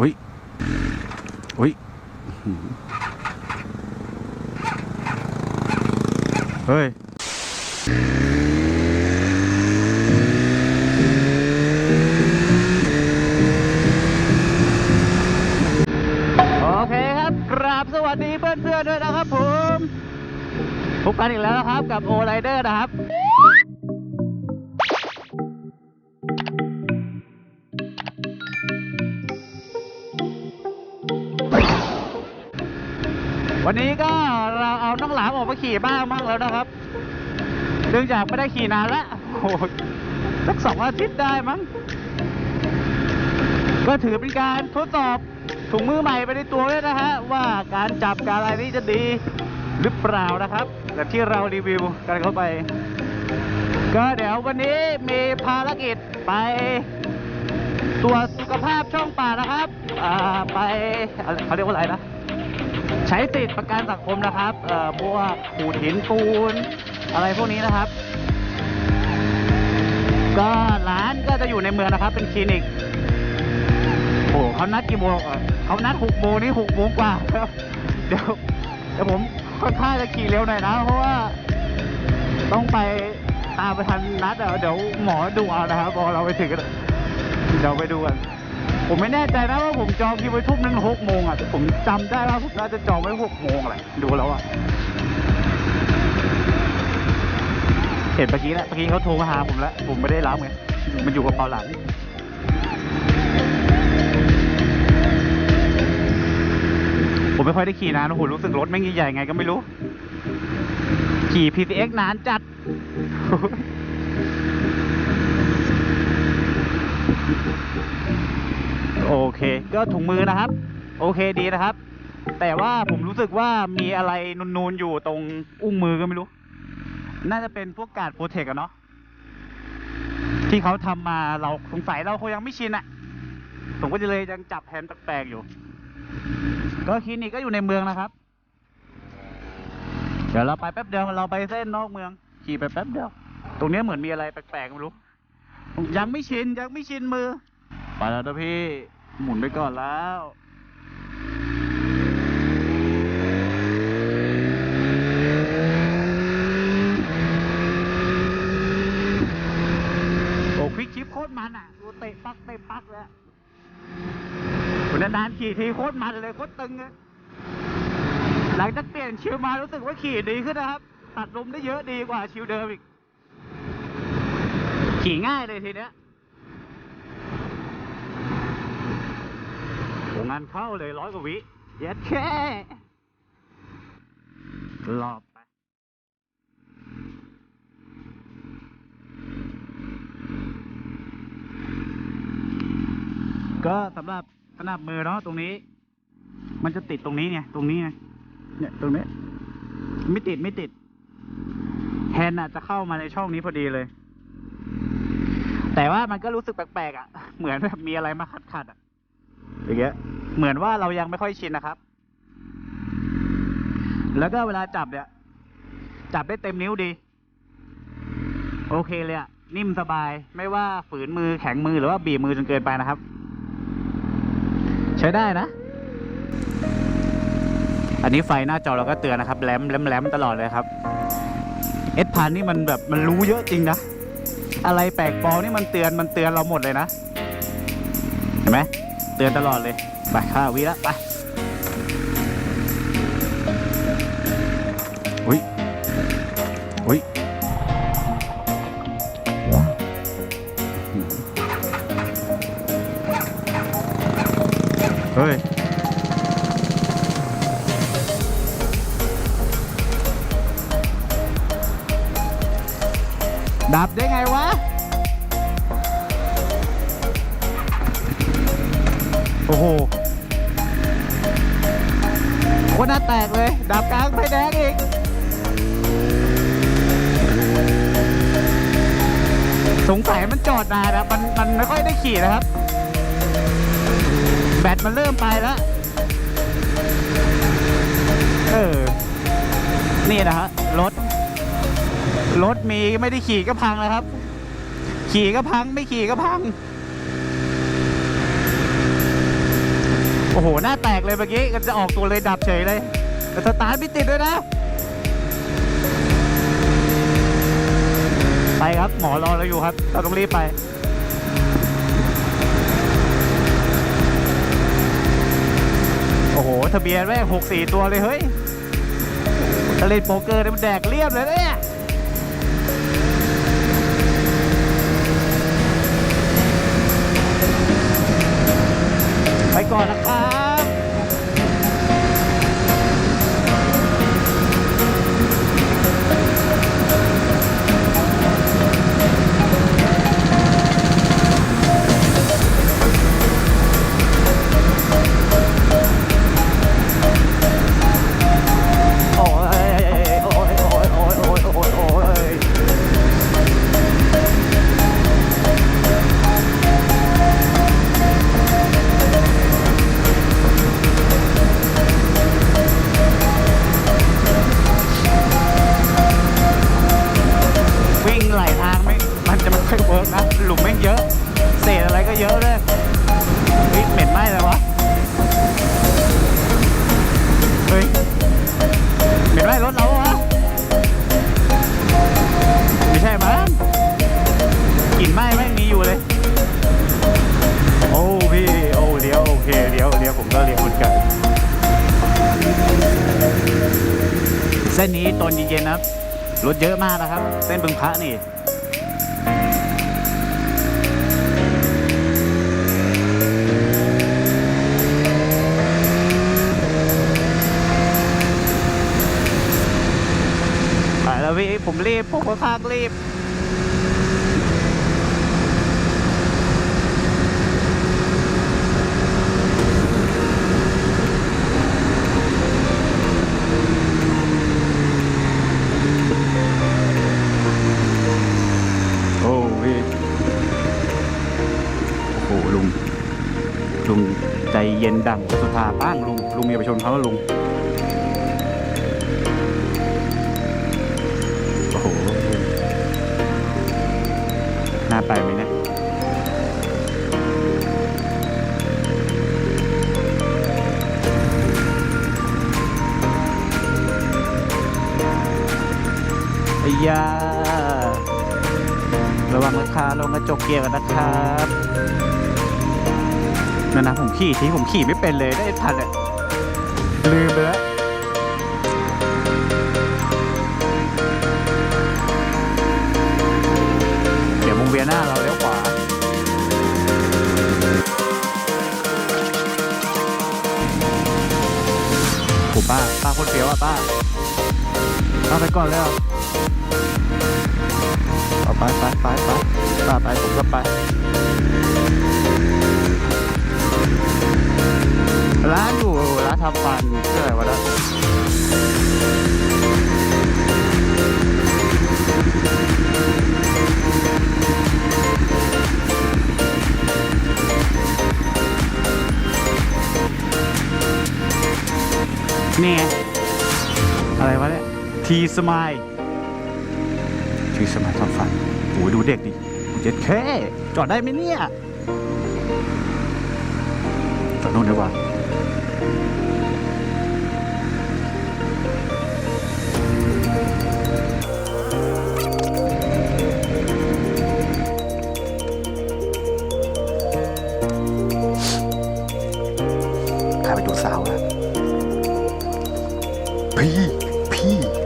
อุ้ยอุ้ยเฮ้ยโอเคครับกราบสวัสดีเพื่อนๆด้วยนะครับผมพบกันอีกแล้วนะครับกับโอไ i เดอร์นะครับ วันนี้ก็เราเอาน้องหลามออกมาขี่บ้างมั่งแล้วนะครับ เนื่องจากไม่ได้ขี่นานล้วโอ้โหสักสองอาทิตย์ได้มั้ง ก็ถือเป็นการทดสอบถุงมือใหม่ไปในตัวด้วยนะฮะ ว่าการจับการอะไรนี้จะดีหรือเปล่านะครับแบบที่เรารีวิวกันเข้าไป ก็เดี๋ยววันนี้มีภารกิจไปตรวจสุขภาพช่องป่านะครับอ่าไปเขาเรียกว่าอะไรนะ ใช้สิทธิ์ประกันสังคมนะครับเอ่อพวกขูดหินปูน อะไรพวกนี้นะครับ ก็ร้านก็จะอยู่ในเมืองนะครับ เป็นคลินิก โอ้โหเขานัดกี่โมงอะเขานัดหกโมงนี่หกโมงกว่าครับ เดี๋ยวเดี๋ยวผมค่อนข้างจะขี่เร็วหน่อยนะ เพราะว่า ต้องไปตามไปทันนัดอะเดี๋ยวหมอดูเอานะครับพอเราไปถึงกันเดี๋ยวไปดูกัน ผมไม่แน่ใจนะว่าผมจองคิวไว้ทุ่มนึ่งหกโมงอะแต่ผมจำได้ว่าผมน่าจะจองไว้หกโมงแหละดูแล้วอะเห็นเมื่อกี้แล้วเมื่อกี้เขาโทรมาหาผมแล้ว ผมไม่ได้รับไงมันอยู่กับเปาหลังผมไม่ค่อยได้ขี่นานโอ้โหรู้สึกรถไม่งใหญ่ไงก็ไม่รู้ ขี่ PCX นานจัด โอเค ก็ถุงมือนะครับ โอเคดีนะครับ แต่ว่าผมรู้สึกว่ามีอะไรนูนๆอยู่ตรงอุ้งมือก็ไม่รู้ น่าจะเป็นพวกกาดโปรเทคอะเนาะที่เขาทำมาเราสงสัยเราคงยังไม่ชินอะผมก็จะเลยยังจับแฮนด์แปลกๆอยู่ ก็คลินิกก็อยู่ในเมืองนะครับ เดี๋ยวเราไปแป๊บเดียวเราไปเส้นนอกเมือง ขี่ไปแป๊บเดียว ตรงนี้เหมือนมีอะไรแปลกๆไม่รู้ ยังไม่ชินยังไม่ชินมือ ไปแล้วนะพี่ หมุนไปก่อนแล้วโอ้ควิกชิปโคตรมันอะดูเตะปักเตะปักเลยอะคนนานๆขี่ทีโคตรมันเลยโคตรตึงเลยหลังจากเปลี่ยนชิวมารู้สึกว่าขี่ดีขึ้นนะครับ ตัดลมได้เยอะดีกว่าชิวเดิมอีก ขี่ง่ายเลยทีเนี้ยโร งานเข้าเลยร้อยกว่าวิเย็ดแค่รอบไป ก็สำหรับสนับมือเนาะตรงนี้ มันจะติดตรงนี้ไงตรงนี้ไงเนี่ยตรงนี้ ไม่ติดไม่ติด แฮนด์อะจะเข้ามาในช่องนี้พอดีเลย แต่ว่ามันก็รู้สึกแปลกๆอะ เหมือนแบบมีอะไรมาขัดๆอะอย่างเงี้ย เหมือนว่าเรายังไม่ค่อยชินนะครับ แล้วก็เวลาจับเนี่ย จับได้เต็มนิ้วดี โอเคเลยอะนิ่มสบาย ไม่ว่าฝืนมือแข็งมือหรือว่าบีบมือจนเกินไปนะครับ ใช้ได้นะ อันนี้ไฟหน้าจอเราก็เตือนนะครับแหลมแหลมแหลมตลอดเลยครับเอสพันนี่มันแบบมันรู้เยอะจริงนะ อะไรแปลกปลอมนี่มันเตือนมันเตือนเราหมดเลยนะ เห็นไหมเตือนตลอดเลย ไปข้าวิละไปอุ้ยอุ้ยเฮ้ยดับได้ หน้าแตกเลย ดับกลางไฟแดงอีกสงสัยมันจอดนานนะมันมันไม่ค่อยได้ขี่นะครับ แบตมันเริ่มไปแล้ว เออ นี่นะฮะรถ รถมีไม่ได้ขี่ก็พังแล้วครับ ขี่ก็พังไม่ขี่ก็พัง โอ้โห หน้าแตกเลยเมื่อกี้ก็จะออกตัวเลยดับเฉยเลยแต่สตาร์ทไม่ติดด้วยนะ ไปครับ หมอรอเราอยู่ครับ เราต้องรีบไปโอ้โห ทะเบียนแม่งหกสี่ตัวเลยเฮ้ยถ้าเล่นโป๊กเกอร์เนี่ยมันแดกเรียบเลยเนี่ย ก็เลี้ยวเหมือนกันเส้นนี้ตอนเย็นๆนะครับรถเยอะมากนะครับ เส้นบึงพระนี่ไปแล้วพี่ผมรีบผมก็คากรีบ ใจเย็นดังสุธาป้างลุง ลุงอย่าไปชนเขาแล้วลุง โอ้โห น่าไปไหมเนี่ยอยาระวังราคาลงกระจกเกียร์กันนะครับ นั่นนะผมขี่ทีผมขี่ไม่เป็นเลยได้ทันเลยลืมไปแล้วเดี๋ยววงเวียนหน้าเราเลี้ยวขวาผมป้าป้าคนเฟี้ยวอะป้าป้าไปก่อนแล้วเอาไปไปไปไปป้าไปผมก็ไป ร้านอยู่ร้านทำฟันชื่ออะไรวะเนี่ยนี่ไงอะไรวะเนี่ยทีสมายทีสมายทำฟันโอ้ยดูเด็กดิเจ็ดแค่จอดได้ไหมเนี่ยจอดนู่นดีกว่า 屁屁。